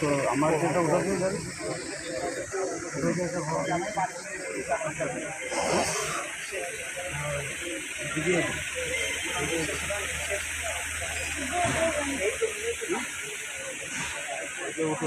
তো আমার যেটা দিয়ে যাবে ওটা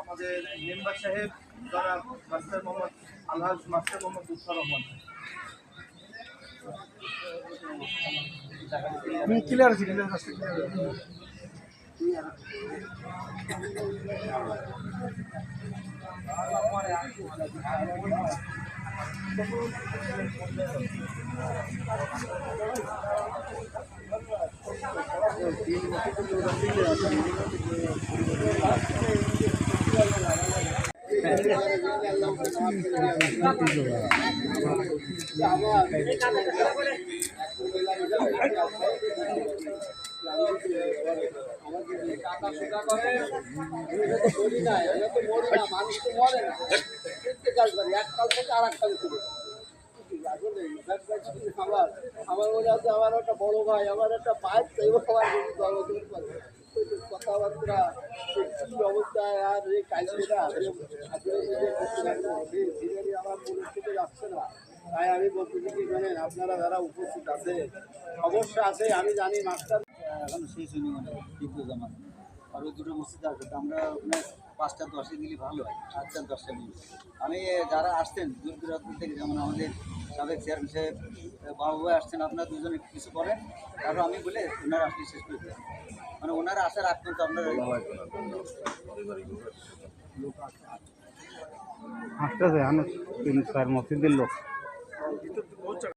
আমাদের মেম্বার সাহেব যারা master Mohammad, Alhaj master Mohammad Lutfar Rahman. Clear আছে? ক্লিয়ার আছে? আমার আমার মনে আছে আমার একটা বড় ভাই আমার একটা যদি কথাবার্তা তাই আমি বলতেছি কি জানেন আপনারা যারা উপস্থিত আছে অবশ্য আছে আমি জানি মাস্টার এখন শেষ হয়নি মানে আর ওই দুটো মসজিদ তো আমরা ওখানে পাঁচটা দশে দিলে ভালো হয় আটটা দশটা দিলে আমি যারা আসছেন দূর দূরান্ত থেকে যেমন আমাদের সাবেক চেয়ারম্যান সাহেব বাবু আসছেন আপনারা দুজনে কিছু করেন তারপর আমি বলে ওনারা আসলে শেষ করে মানে ওনারা আসার আগ পর্যন্ত আপনারা আসতেছে আনে। তিন চার মসজিদের লোক।